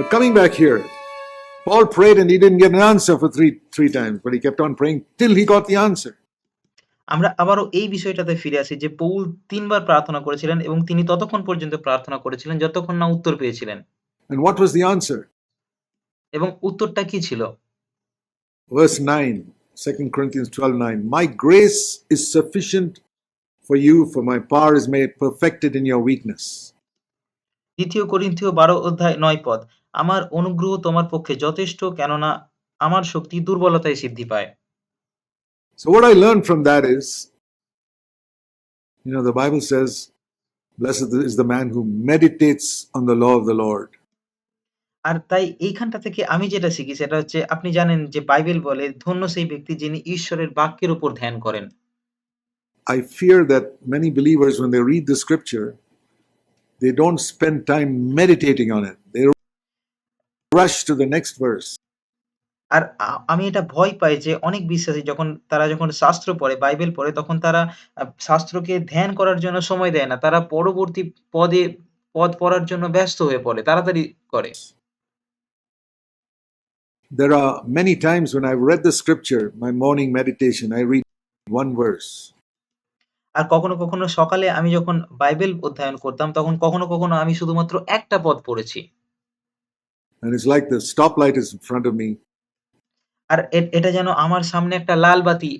But coming back here, Paul prayed and he didn't get an answer for three three times, but he kept on praying till he got the answer. আমরা আবারও এই বিষয়টাতে ফিরে আসি যে Paul তিনবার প্রার্থনা করেছিলেন এবং তিনি ততক্ষণ পর্যন্ত প্রার্থনা করেছিলেন যতক্ষণ না উত্তর পেয়েছিলেন And what was the answer? এবং উত্তরটা কি ছিল Verse 9, 2 Corinthians 12 9. My grace is sufficient for you, for my power is made perfected in your weakness. দ্বিতীয় করিন্থীয় বারো অধ্যায় নয় পদ আমার অনুগ্রহ তোমার পক্ষে যথেষ্ট কেননা আমার শক্তি দুর্বলতায় সিদ্ধি পায় So, what I learned from that is, you know, the Bible says, Blessed is the man who meditates on the law of the Lord. আর তাই এইখানটা থেকে আমি যেটা শিখি সেটা হচ্ছে আপনি জানেন যে বাইবেল বলে ধন্য সেই ব্যক্তি যিনি ঈশ্বরের বাক্যের উপর ধ্যান করেন I fear that many believers, when they read the scripture, they don't spend time meditating on it. They rush to the next verse. আর আমি এটা ভয় পাই যে অনেক বিশ্বাসী যখন তারা যখন শাস্ত্র পড়ে বাইবেল পড়ে তখন তারা শাস্ত্রকে ধ্যান করার জন্য সময় দেয় না তারা পরবর্তী পদে পদ পড়ার জন্য ব্যস্ত হয়ে পড়ে তাড়াতাড়ি করে There are many times when I've read the scripture, my morning meditation, I read one verse. আর কখনো কখনো সকালে আমি যখন বাইবেল অধ্যয়ন করতাম তখন কখনো কখনো আমি শুধুমাত্র একটা পদ পড়েছি And it's like the stoplight is in front of me. আর এটা যেন আমার সামনে একটা লাল বাতি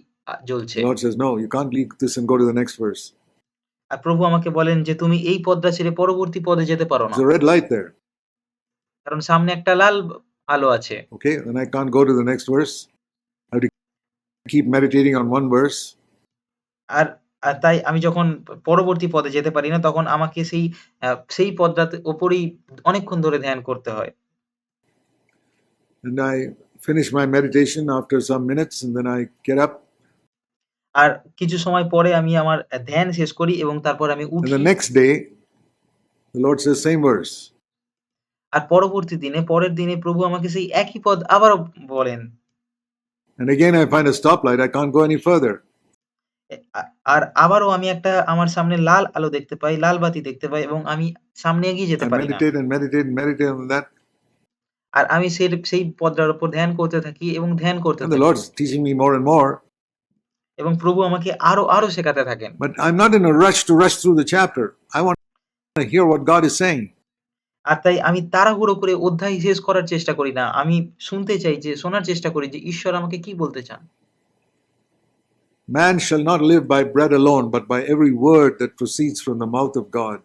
জ্বলছে Lord says, No, you can't leave this and go to the next verse. আর প্রভু আমাকে বলেন যে তুমি এই পদটা ছেড়ে পরবর্তী পদে যেতে পারো না red light there. কারণ সামনে একটা লাল আলো আছে Okay, then I can't go to the next verse. I have to keep meditating on one verse. আর আর তাই আমি যখন পরবর্তী পদে যেতে পারি না তখন আমাকে সেই সেই পদটাতে ওপরেই অনেকক্ষণ ধরে ধ্যান করতে হয় And I finish my meditation after some minutes, and then I get up. আর কিছু সময় পরে আমি আমার ধ্যান শেষ করি এবং তারপর আমি And উঠি the next day, the Lord says, same verse. আর পরবর্তী দিনে পরের দিনে প্রভু আমাকে সেই একই পদ আবারও বলেন And again, I find a stoplight. I can't go any further. এ- আ- আর আবারও আমি একটা আমার সামনে লাল আলো দেখতে পাই লাল বাতি দেখতে পাই এবং আমি সামনে এগিয়ে যেতে I পারি না meditate and meditate and meditate on that. আর আমি সেই সেই পদ্মার উপর ধ্যান করতে থাকি এবং ধ্যান করতে থাকি। Lord teaching me more and more এবং প্রভু আমাকে আরও আরও শেখাতে থাকেন। But I am not in a rush to rush through the chapter I want to hear what God is saying আর তাই আমি তাড়াহুড়ো করে অধ্যায় শেষ করার চেষ্টা করি না। আমি শুনতে চাই যে শোনার চেষ্টা করি যে ঈশ্বর আমাকে কি বলতে চান? Man shall not live by bread alone but by every word that proceeds from the mouth of God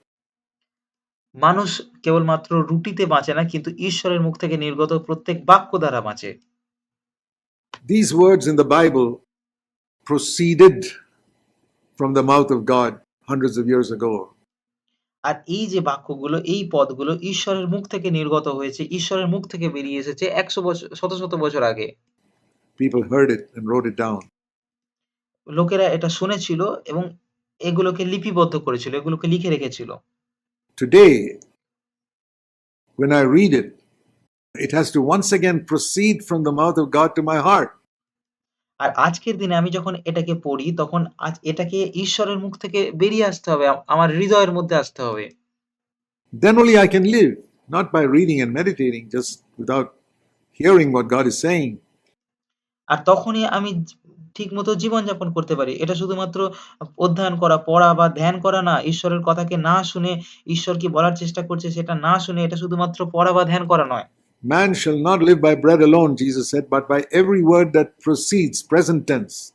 মানুষ কেবলমাত্র রুটিতে বাঁচে না কিন্তু ঈশ্বরের মুখ থেকে নির্গত প্রত্যেক বাক্য দ্বারা বাঁচে These words in the Bible proceeded from the mouth of God hundreds of years ago. আর এই যে বাক্যগুলো এই পদগুলো ঈশ্বরের মুখ থেকে নির্গত হয়েছে ঈশ্বরের মুখ থেকে বেরিয়ে এসেছে একশো বছর শত শত বছর আগে People heard it and wrote it down. লোকেরা এটা শুনেছিল এবং এগুলোকে লিপিবদ্ধ করেছিল এগুলোকে লিখে রেখেছিল Today, when I read it, it has to once again proceed from the mouth of God to my heart. আর আজকের দিনে আমি যখন এটাকে পড়ি তখন আজ এটাকে ঈশ্বরের মুখ থেকে বেরিয়ে আসতে হবে আ- আমার হৃদয়ের মধ্যে আসতে হবে Then only I can live, not by reading and meditating, just without hearing what God is saying. আর তখনই আমি ঠিক মতো জীবনযাপন করতে পারি। এটা শুধুমাত্র অধ্যয়ন করা পড়া বা ধ্যান করা না ঈশ্বরের কথাকে না শুনে ঈশ্বর কি বলার চেষ্টা করছে সেটা না শুনে এটা শুধুমাত্র পড়া বা ধ্যান করা নয়। Man shall not live by bread alone, Jesus said, but by every word that proceeds, present tense.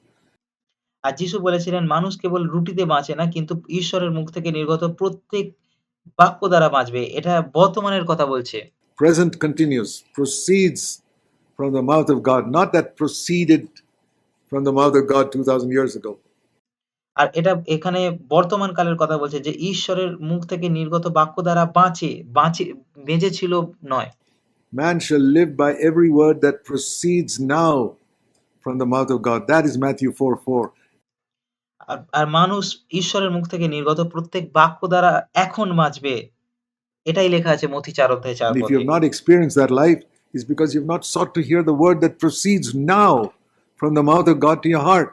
আর যিশু বলেছিলেন মানুষ কেবল রুটিতে বাঁচে না কিন্তু ঈশ্বরের মুখ থেকে নির্গত প্রত্যেক বাক্য দ্বারা বাঁচবে। এটা বর্তমানের কথা বলছে। Present continuous, proceeds from the mouth of God, not that proceeded from the mouth of God 2,000 years ago. আর এটা এখানে বর্তমান কালের কথা বলছে যে ঈশ্বরের মুখ থেকে নির্গত বাক্য দ্বারা বাঁচে বাঁচে বেঁচে ছিল নয় Man shall live by every word that proceeds now from the mouth of God. That is Matthew 4 4. আর আর মানুষ ঈশ্বরের মুখ থেকে নির্গত প্রত্যেক বাক্য দ্বারা এখন বাঁচবে এটাই লেখা আছে মথি চার অধ্যায় চার And if পদে। you have not experienced that life, it's because you've not sought to hear the word that proceeds now from the mouth of God to your heart.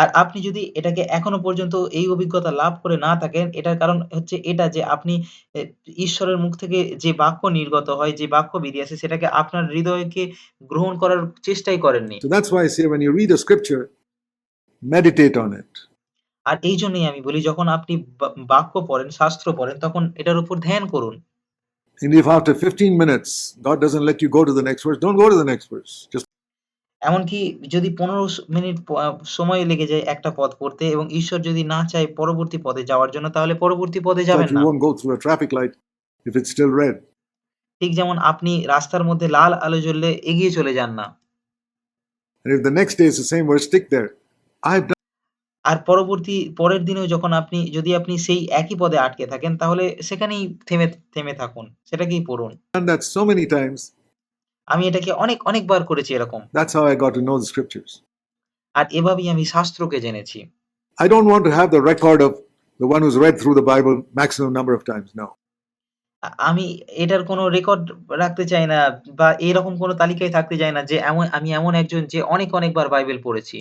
আর আপনি যদি এটাকে এখনও পর্যন্ত এই অভিজ্ঞতা লাভ করে না থাকেন, এটার কারণ হচ্ছে এটা যে আপনি ঈশ্বরের মুখ থেকে যে বাক্য নির্গত হয়, যে বাক্য বেরিয়ে আসে সেটাকে আপনার হৃদয়কে গ্রহণ করার চেষ্টাই করেননি। So that's why I say when you read a scripture, meditate on it. আর এইজন্যই আমি বলি যখন আপনি বাক্য পড়েন, শাস্ত্র পড়েন তখন এটার উপর ধ্যান করুন। And if after 15 minutes God doesn't let you go to the next verse, don't go to the next verse. Just এমনকি যদি ১৫ স মিনিট সময় লেগে যায় একটা পথ পড়তে এবং ঈশ্বর যদি না চায় পরবর্তী পদে যাওয়ার জন্য তাহলে পরবর্তী পদে যাবেন না। ঠিক যেমন আপনি রাস্তার মধ্যে লাল আলো জ্বললে এগিয়ে চলে যান না। There. I've আর পরবর্তী পরের দিনেও যখন আপনি যদি আপনি সেই একই পদে আটকে থাকেন তাহলে সেখানেই থেমে থেমে থাকুন। সেটাকেই পড়ুন। so many times. আমি এটাকে অনেক অনেকবার করেছি এরকম। That's how I got to know the scriptures আর এভাবেই আমি শাস্ত্রকে জেনেছি। I don't want to have the record of the one who's read through the Bible maximum number of times now আমি এটার কোনো রেকর্ড রাখতে চাই না বা এরকম কোনো তালিকায় থাকতে চাই না যে এমন আমি এমন একজন যে অনেক অনেকবার বাইবেল পড়েছি।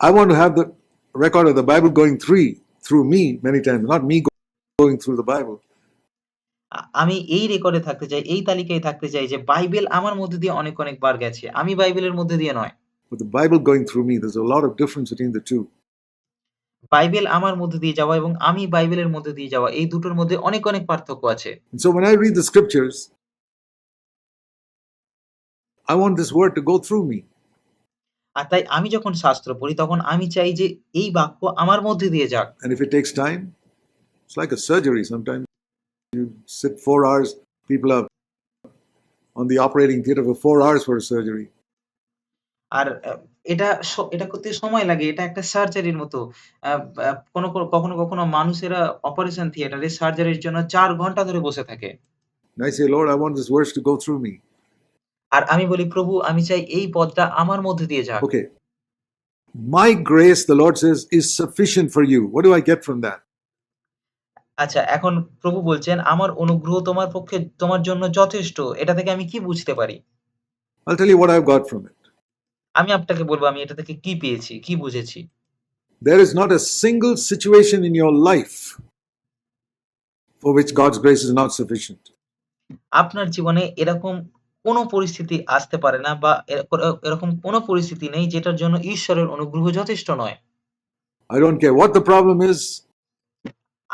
I want to have the record of the Bible going through through me many times not me going through the Bible আমি এই রেকর্ডে থাকতে চাই, এই তালিকায় থাকতে চাই যে বাইবেল আমার মধ্যে দিয়ে অনেক অনেকবার গেছে। আমি বাইবেলের মধ্যে দিয়ে নয়। But the Bible going through me, there's a lot of difference between the two. Bible আমার মধ্যে দিয়ে যাওয়া এবং আমি বাইবেলের মধ্যে দিয়ে যাওয়া এই দুটোর মধ্যে অনেক অনেক পার্থক্য আছে। So when I read the scriptures, I want this word to go through me. আর তাই আমি যখন শাস্ত্র পড়ি তখন আমি চাই যে এই বাক্য আমার মধ্যে দিয়ে যাক। And if it takes time, it's like a surgery. Sometimes sit four hours, people are on the operating theater for four hours for a surgery. আর আ এটা স এটা করতে সময় লাগে। এটা একটা সার্জারির মতো। আ আ কোনো, কোনো কখনো, কখনো মানুষেরা অপারেশন থিয়েটারে সার্জারির জন্য ৪ ঘন্টা ধরে বসে থাকে। And I say, Lord, I want this verse to go through me. আর আমি বলি, "প্রভু আমি চাই এই পদটা আমার মধ্যে দিয়ে যাক।" Okay. My grace, the Lord says, is sufficient for you. What do I get from that? আচ্ছা এখন প্রভু বলছেন, "আমার অনুগ্রহ তোমার পক্ষে তোমার জন্য যথেষ্ট।" এটা থেকে আমি কি বুঝতে পারি? I'll tell you what I've got from it. আমি আপনাকে বলব আমি এটা থেকে কি পেয়েছি, কি বুঝেছি। There is not a single situation in your life for which God's grace is not sufficient. আপনার জীবনে এরকম কোনো পরিস্থিতি আসতে পারে না বা এরকম কোনো পরিস্থিতি নেই যেটার জন্য ঈশ্বরের অনুগ্রহ যথেষ্ট নয়। I don't care what the problem is.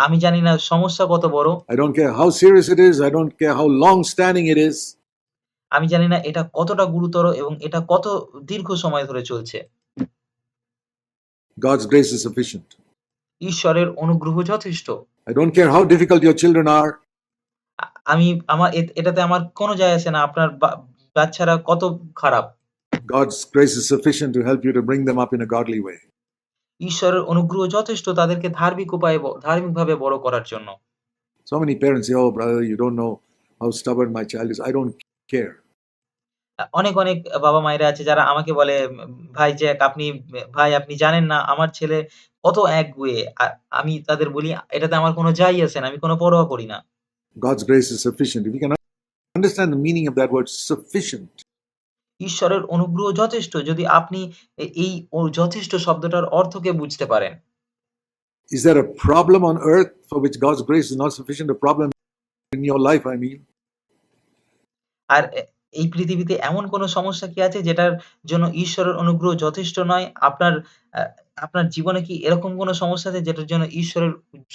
আমি জানি না সমস্যা কত বড়। I don't care how serious it is. I don't care how long standing it is. আমি জানি না এটা কতটা গুরুতর এবং এটা কত দীর্ঘ সময় ধরে চলছে। God's grace is sufficient. ঈশ্বরের অনুগ্রহ যথেষ্ট। I don't care how difficult your children are. আ আমি আমার এ এটাতে আমার কোনো যায় আসে না আপনার বা বাচ্চারা কত খারাপ। God's grace is sufficient to help you to bring them up in a godly way. ঈশ্বরের অনুগ্রহ যথেষ্ট তাদেরকে ধার্মিক উপায়ে ধার্মিকভাবে বড় করার জন্য। So many parents say, Oh, brother, you don't know how stubborn my child is. I don't care. অনেক, অনেক বাবা-মায়েরা আছে যারা আমাকে বলে, "ভাই জ্যাক আপনি ভাই আপনি জানেন না আমার ছেলে কত একগুঁয়ে।" আমি তাদের বলি, "এটাতে আমার কোনো যায় আসে না। আমি কোনো পরোয়া করি না।" God's grace is sufficient. If you can understand the meaning of that word, sufficient, ঈশ্বরের অনুগ্রহ যথেষ্ট যদি আপনি এই যথেষ্ট শব্দটার অর্থকে বুঝতে পারেন। is there a problem on earth for which God's grace is not sufficient? A problem in your life, I mean. আর এই পৃথিবীতে এমন কোনো সমস্যা কি আছে যেটার জন্য ঈশ্বরের অনুগ্রহ যথেষ্ট নয়? আপনার আপনার জীবনে কি এরকম কোনো সমস্যা আছে যেটার জন্য ঈশ্বরের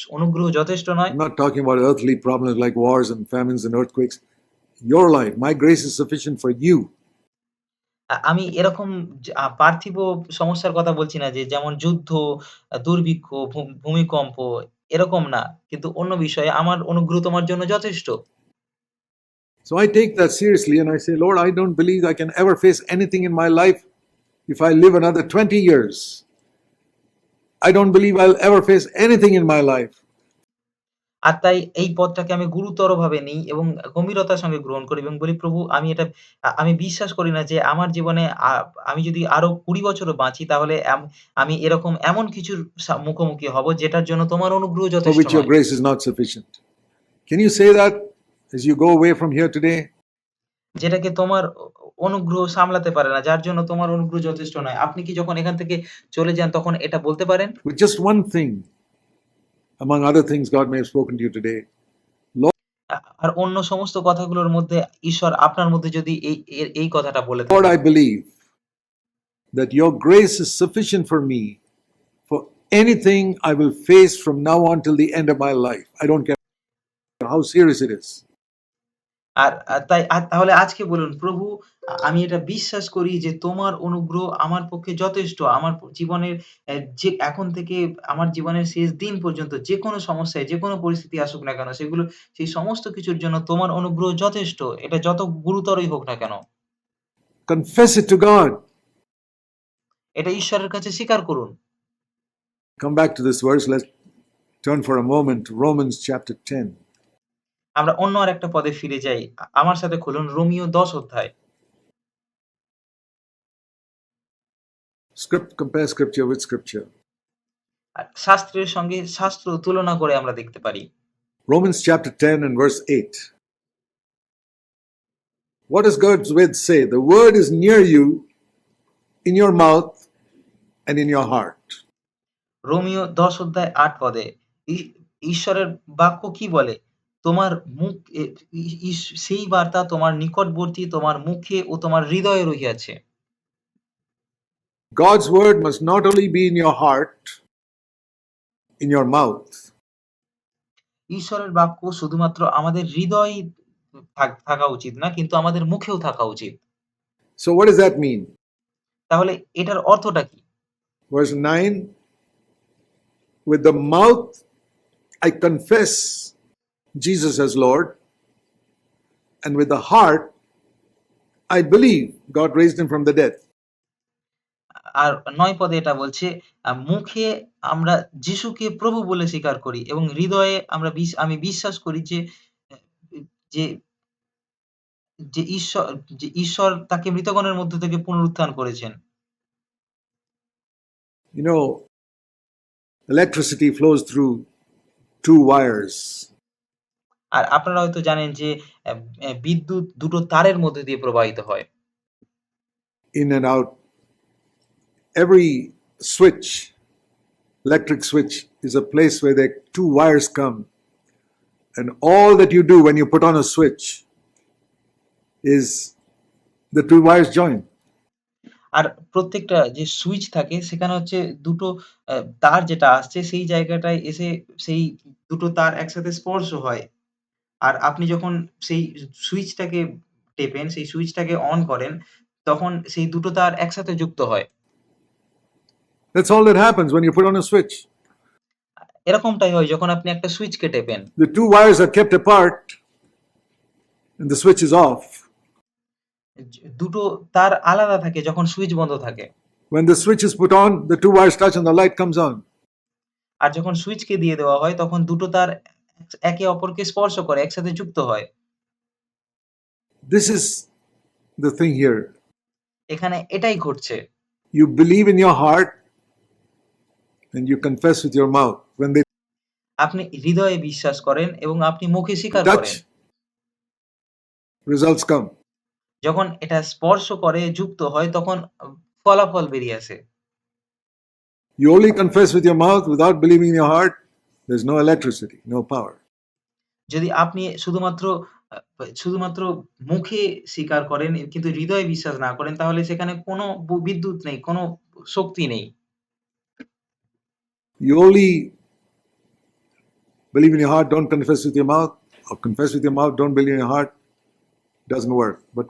অনুগ্রহ যথেষ্ট নয়? Not talking about earthly problems like wars and famines and earthquakes. Your life, my grace is sufficient for you. আমি এরকম পার্থিব সমস্যার কথা বলছি না যে যেমন যুদ্ধ, দুর্ভিক্ষ, ভূমিকম্প এরকম না। কিন্তু অন্য বিষয়ে আমার অনুগ্রহ তোমার জন্য যথেষ্ট। So I take that seriously and I say, Lord, I don't believe I can ever face anything in my life if I live another 20 years. I don't believe I'll ever face anything in my life. আর তাই এই পথটাকে আমি গুরুতরভাবে নিই এবং গভীরতার সঙ্গে গ্রহণ করি এবং বলি, "প্রভু আমি এটা আমি বিশ্বাস করি না যে আমার জীবনে আমি যদি আরও ২০ বছরও বাঁচি তাহলে আমি এরকম এমন কিছুর মুখোমুখি হব যেটার জন্য তোমার অনুগ্রহ যথেষ্ট your grace is not sufficient. Can you say that as you go away from here today? যেটাকে তোমার অনুগ্রহ সামলাতে পারে না। যার জন্য তোমার অনুগ্রহ যথেষ্ট নয়। আপনি কি যখন এখান থেকে চলে যান তখন এটা বলতে পারেন? Just one thing, among other things God may have spoken to you today, আ আর অন্য সমস্ত কথাগুলোর মধ্যে ঈশ্বর আপনার মধ্যে যদি এই এর এই কথাটা বলে Lord, থাকেন I believe that your grace is sufficient for me for anything I will face from now on till the end of my life. I don't care how serious it is. আর তাই তাহলে আজকে বলুন, প্রভু আমি এটা বিশ্বাস করি যে তোমার অনুগ্রহ আমার পক্ষে যথেষ্ট। আমার জীবনের যে এখন থেকে আমার জীবনের শেষ দিন পর্যন্ত যে কোনো সমস্যায়, যে কোনো পরিস্থিতি আসুক না কেন, সেগুলো সেই সমস্ত কিছুর জন্য তোমার অনুগ্রহ যথেষ্ট। এটা যত গুরুতরই হোক না কেন। Confess it to God. এটা ঈশ্বরের কাছে স্বীকার করুন। Come back to this verse. Let's turn for a moment to Romans chapter 10. আমরা অন্য আরেকটা পদে ফিরে যাই। আমার সাথে খুলুন রোমিও ১০ অধ্যায়। Script, compare scripture with scripture. আর শাস্ত্রের সঙ্গে শাস্ত্র তুলনা করে আমরা দেখতে পারি। Romans chapter 10 and verse 8. What does God's word say? The word is near you, in your mouth and in your heart. রোমিও ১০ অধ্যায় ৮ পদে ঈশ্বরের বাক্য কি বলে? তোমার মুখ সেই বার্তা তোমার নিকটবর্তী, তোমার মুখে ও তোমার হৃদয়ে রহিয়াছে। God's word must not only be in your heart, in your mouth, ঈশ্বরের বাক্য শুধুমাত্র আমাদের হৃদয়েই থাক থাকা উচিত না, কিন্তু আমাদের মুখেও থাকা উচিত। So, what does that mean? তাহলে এটার অর্থটা কি? Verse 9 With the mouth I confess Jesus as Lord, and with the heart I believe God raised him from the dead. আর ৯ পদে এটা বলছে, আ মুখে আমরা যিশুকে প্রভু বলে স্বীকার করি এবং হৃদয়ে আমরা বিশ আমি বিশ্বাস করি যে এ যে যে ঈশ্বর যে ঈশ্বর তাকে মৃতগণের মধ্য থেকে পুনরুত্থান করেছেন। You know, electricity flows through two wires. আর আপনারা হয়তো জানেন যে বিদ্যুৎ দুটো তারের মধ্যে দিয়ে প্রবাহিত হয়। In and out every switch electric switch is a place where the two wires come and all that you do when you put on a switch is the two wires join আর প্রত্যেকটা যে switch থাকে সেখানে হচ্ছে দুটো তার যেটা আসছে সেই জায়গাটায় এসে সেই দুটো তার একসাথে স্পর্শ হয়। আর আপনি যখন সেই সুইচটাকে টেপেন, সেই সুইচটাকে অন করেন, তখন সেই দুটো তার একসাথে যুক্ত হয়। That's all that happens when you put on a switch. এরকমটাই হয় যখন আপনি একটা সুইচকে টেপেন। The two wires are kept apart and the switch is off. দুটো তার আলাদা থাকে যখন সুইচ বন্ধ থাকে। When the switch is put on, the two wires touch and the light comes on. আর যখন সুইচকে দিয়ে দেওয়া হয় তখন দুটো তার এক অপরকে স্পর্শ করে, একসাথে যুক্ত হয়। This is the thing here. এখানে এটাই ঘটছে। You believe in your heart and you confess with your mouth. When they আপনি হৃদয়ে বিশ্বাস করেন এবং আপনি মুখে স্বীকার করেন। results come. যখন এটা স্পর্শ করে, যুক্ত হয় তখন ফলাফল বেরিয়ে আসে। You only confess with your mouth without believing in your heart, there's no electricity, no power. যদি আপনি শুধুমাত্র শুধুমাত্র মুখে স্বীকার করেন কিন্তু হৃদয়ে বিশ্বাস না করেন তাহলে সেখানে কোনো বিদ্যুৎ নেই, কোনো শক্তি নেই। You only believe in your heart, don't confess with your mouth, or confess with your mouth, don't believe in your heart, doesn't work. But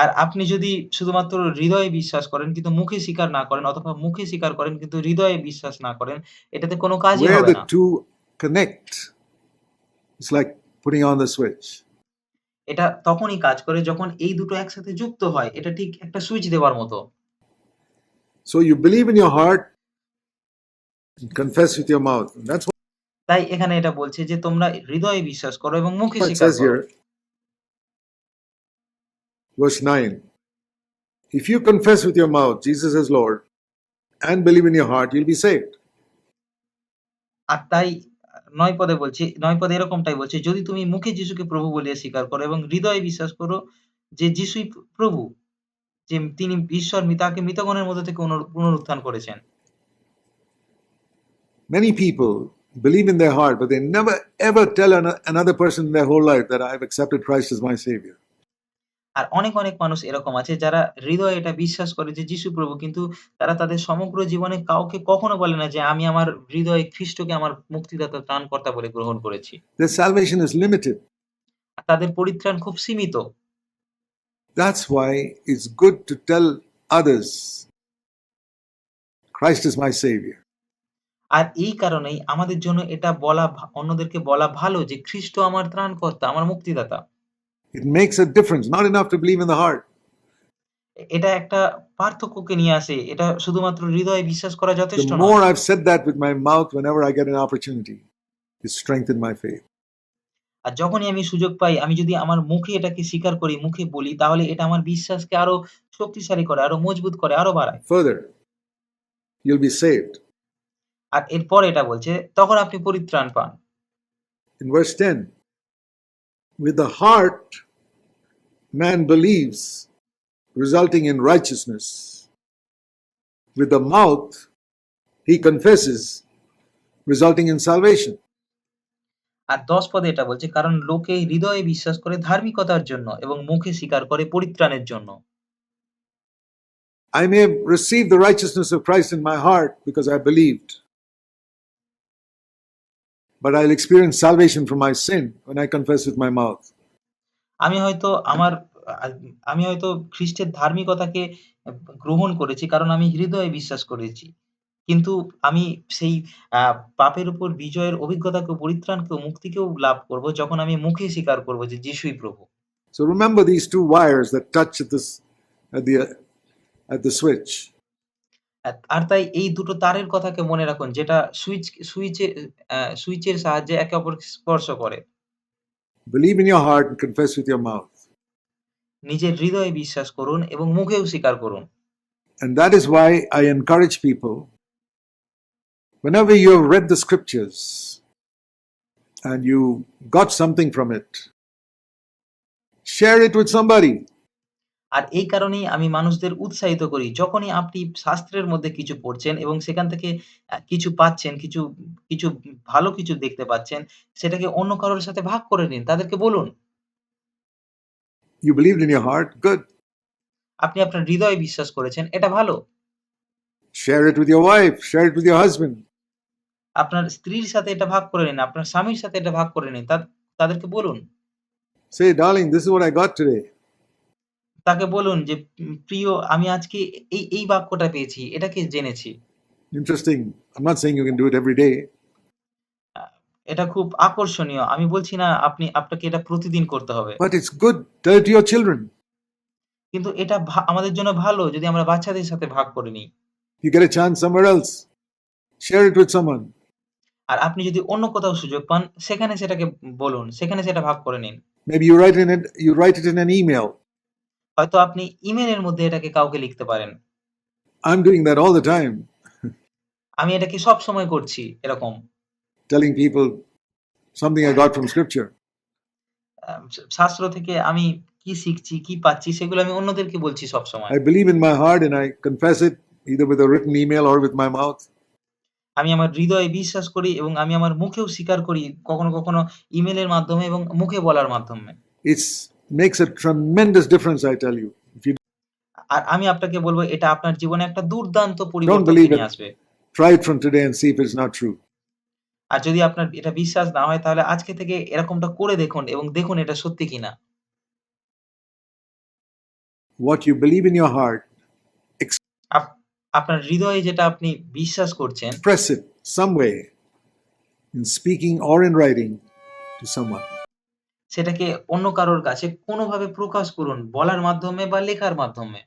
আর আপনি যদি শুধুমাত্র হৃদয়ে বিশ্বাস করেন কিন্তু মুখে স্বীকার না করেন অথবা মুখে স্বীকার করেন কিন্তু হৃদয়ে বিশ্বাস না করেন, এটাতে কোনো কাজই where হবে the না। two connect, it's like putting on the switch. এটা তখনই কাজ করে যখন এই দুটো একসাথে যুক্ত হয়। এটা ঠিক একটা সুইচ দেওয়ার মতো। So you believe in your heart and confess with your mouth. And that's what তাই এখানে এটা বলছে যে তোমরা হৃদয়ে বিশ্বাস করো এবং মুখে it স্বীকার says করো। here. Verse 9 If you confess with your mouth Jesus as Lord and believe in your heart, you'll be saved. আর তাই ৯ পদে বলছে ৯ পদে এরকমটাই বলছে, যদি তুমি মুখে যিশুকে প্রভু বলিয়া স্বীকার করো এবং হৃদয়ে বিশ্বাস করো যে যিশুই প্র প্রভু, যে তিনি ঈশ্বর মি তাকে মৃতগণের মধ্য থেকে পুনর পুনরুত্থান করেছেন। Many people believe in their heart, but they never ever tell ano- another person in their whole life that I've accepted Christ as my Savior. আর অনেক, অনেক মানুষ এরকম আছে যারা হৃদয়ে এটা বিশ্বাস করে যে যিশু প্রভু কিন্তু তারা তাদের সমগ্র জীবনে কাউকে কখনো বলে না যে আমি আমার হৃদয়ে খ্রিস্টকে আমার মুক্তিদাতা ত্রাণকর্তা বলে গ্রহণ করেছি। Their salvation is limited. তাদের পরিত্রাণ খুব সীমিত। That's why it's good to tell others Christ is my Savior. আর এই কারণেই আমাদের জন্য এটা বলা অন্যদেরকে বলা ভালো যে খ্রিস্ট আমার ত্রাণকর্তা, আমার মুক্তিদাতা। It makes a difference, not enough to believe in the heart. এ এটা একটা পার্থক্যকে নিয়ে আসে। এটা শুধুমাত্র হৃদয়ে বিশ্বাস করা যথেষ্ট The নয়। more I've said that with my mouth whenever I get an opportunity, it strengthened my faith. আর যখনই আমি সুযোগ পাই, আমি যদি আমার মুখে এটাকে স্বীকার করি, মুখে বলি তাহলে এটা আমার বিশ্বাসকে আরো শক্তিশালী করে, আরো মজবুত করে, আরো বাড়ায়। Further, you'll be saved. আর এরপর এটা বলছে, তখন আপনি পরিত্রাণ পান। In verse 10, with the heart man believes, resulting in righteousness. With the mouth he confesses, resulting in salvation. আর ১০ পদে এটা বলছে, কারণ লোকে হৃদয়ে বিশ্বাস করে ধার্মিকতার জন্য এবং মুখে স্বীকার করে পরিত্রাণের জন্য। I may have received the righteousness of Christ in my heart because I believed. But I'll experience salvation from my sin when I confess with my mouth. আমি হয়তো আমার আমি হয়তো খ্রিস্টের ধার্মিকতাকে গ্রহণ করেছি কারণ আমি হৃদয়ে বিশ্বাস করেছি। কিন্তু আমি সেই পাপের উপর বিজয়ের অভিজ্ঞতাকেও, পরিত্রাণকেও, মুক্তিকেও লাভ করব যখন আমি মুখে স্বীকার করব যে যিশুই প্রভু। So remember these two wires that touch at this at the at the switch. আর তাই এই দুটো তারের কথাকে মনে রাখুন যেটা সুইচ সুইচে সুইচের সাহায্যে একে অপরকে স্পর্শ করে। Believe in your heart and confess with your mouth. নিজের হৃদয়ে বিশ্বাস করুন এবং মুখেও স্বীকার করুন। And that is why I encourage people whenever you have read the scriptures and you got something from it, share it with somebody. আর এই কারণেই আমি মানুষদের উৎসাহিত করি। যখনই আপনি শাস্ত্রের মধ্যে কিছু পড়ছেন এবং সেখান থেকে কিছু পাচ্ছেন, কিছু কিছু ভালো কিছু দেখতে পাচ্ছেন, সেটাকে অন্য কারোর সাথে ভাগ করে নিন। তাদেরকে বলুন। Good. আপনি আপনার হৃদয়ে বিশ্বাস করেছেন, এটা ভালো। It with your husband. আপনার স্ত্রীর সাথে এটা ভাগ করে নিন, আপনার স্বামীর সাথে এটা ভাগ করে নিন। তাদেরকে বলুন। Is what I got today. তাকে বলুন যে প্রিয় আমি আজকে এই এই বাক্যটা পেয়েছি এটা কি জেনেছি? Interesting I am not saying you can do it everyday এটা খুব আকর্ষণীয়। আমি বলছি না আপনি আপনাকে এটা প্রতিদিন করতে হবে। But it's good tell to your children কিন্তু এটা আমাদের জন্য ভালো যদি আমরা বাচ্চাদের সাথে ভাগ করে নিই। You get a chance somewhere else share it with someone আর আপনি যদি অন্য কোথাও সুযোগ পান সেখানে সেটাকে বলুন সেখানে সেটা ভাগ করে নিন। Maybe you write in it you write it in an email হয়তো আপনি ইমেলের মধ্যে এটাকে কাউকে লিখতে পারেন। I'm doing that all the time, আমি এটাকে সবসময় করছি এরকম। telling people something I got from scripture. আ শাস্ত্র থেকে আমি কি শিখছি, কি পাচ্ছি সেগুলো আমি অন্যদেরকে বলছি সবসময়। I believe in my heart and I confess it either with a written email or with my mouth. আমি আমার হৃদয়ে বিশ্বাস করি এবং আমি আমার মুখেও স্বীকার করি কখনো, কখনো ইমেলের মাধ্যমে এবং মুখে বলার মাধ্যমে। It's makes a tremendous difference, I tell you. If you আর আমি আপনাকে বলব এটা আপনার জীবনে একটা দুর্দান্ত পরিবর্তন নিয়ে আসবে। try it from today and see if it's not true. আর যদি আপনার এটা বিশ্বাস না হয় তাহলে আজকে থেকে এরকমটা করে দেখুন এবং দেখুন এটা সত্যি কিনা। What you believe in your heart, আপ আপনার হৃদয়ে যেটা আপনি বিশ্বাস করছেন express it some way in speaking or in writing to someone. সেটাকে অন্য কারোর কাছে কোনোভাবে প্রকাশ করুন বলার মাধ্যমে বা লেখার মাধ্যমে।